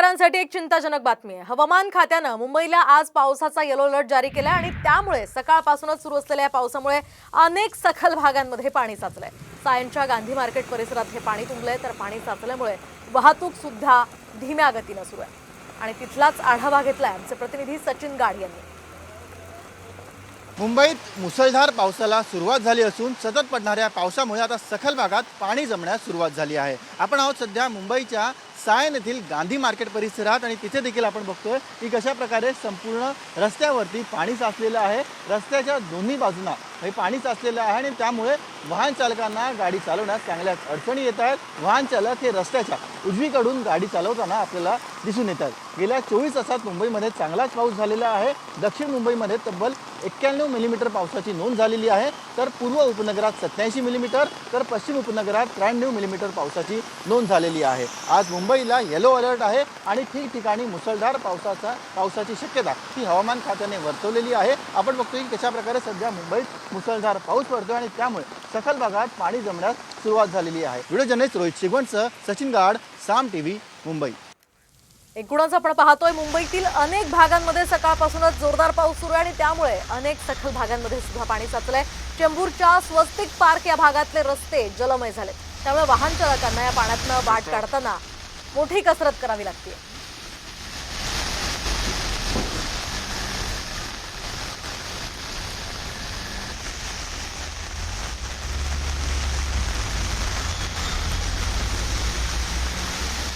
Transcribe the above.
मुंबईकरांसाठी एक चिंताजनक बातमी आहे. हवामान खात्यानं मुंबईला आज पावसाचा येलो अलर्ट जारी केला आणि त्यामुळे सकाळपासूनच सुरू असलेल्या या पावसामुळे अनेक सखल भागांमध्ये पाणी साचलंय. सायनच्या गांधी मार्केट परिसरात हे पाणी तुंबलंय तर पाणी साचल्यामुळे वाहतूक सुद्धा धीम्या गतीनं सुरू आहे. आणि तिथलाच आढावा घेतलाय आमचे प्रतिनिधी सचिन गाड यांनी. मुंबईत मुसळधार पावसाला सुरुवात झाली असून सतत पडणाऱ्या पावसामुळे आता सखल भागात पाणी जमण्यास सुरुवात झाली आहे. आपण आहोत सध्या मुंबईच्या सायन येथील गांधी मार्केट परिसरात आणि तिथे देखील आपण बघतोय की कशा प्रकारे संपूर्ण रस्त्यावरती पाणी साचलेलं आहे. रस्त्याच्या दोन्ही बाजूंना हे पाणी साचलेलं आहे आणि त्यामुळे वाहन चालकांना गाडी चालवण्यास चांगल्याच अडचणी येत आहेत. वाहन चालक हे रस्त्याच्या उजवीकडून गाडी चालवताना आपल्याला दिसून येत आहेत. गेल्या चोवीस तासात मुंबईमध्ये चांगलाच पाऊस झालेला आहे. दक्षिण मुंबईमध्ये तब्बल एक्क्याण्णव मिलीमीटर पावसाची नोंद झालेली आहे. तर पूर्व उपनगरात सत्याऐंशी मिलीमीटर तर पश्चिम उपनगरात त्र्याण्णव मिलीमीटर पावसाची नोंद झालेली आहे. आज मुंबईला येलो अलर्ट आहे आणि ठिकठिकाणी मुसळधार पावसाचा पावसाची शक्यता ही हवामान खात्याने वर्तवलेली आहे. आपण बघतोय की कशाप्रकारे सध्या मुंबईत मुसळधार पाऊस पडतोय आणि त्यामुळे सखल भागात पाणी जमण्यास सुरुवात झालेली आहे. व्हिडिओ जर्नलिस्ट रोहित शिगवणसह सचिन गाड साम टीव्ही मुंबई. एकूणच आपण पाहतोय मुंबईतील अनेक भागांमध्ये सकाळपासूनच जोरदार पाऊस सुरू आहे आणि त्यामुळे अनेक सखल भागांमध्ये सुद्धा पाणी साचलंय. चेंबूरच्या स्वस्तिक पार्क या भागातले रस्ते जलमय झाले त्यामुळे वाहन चालकांना या पाण्यातनं वाट काढताना मोठी कसरत करावी लागते.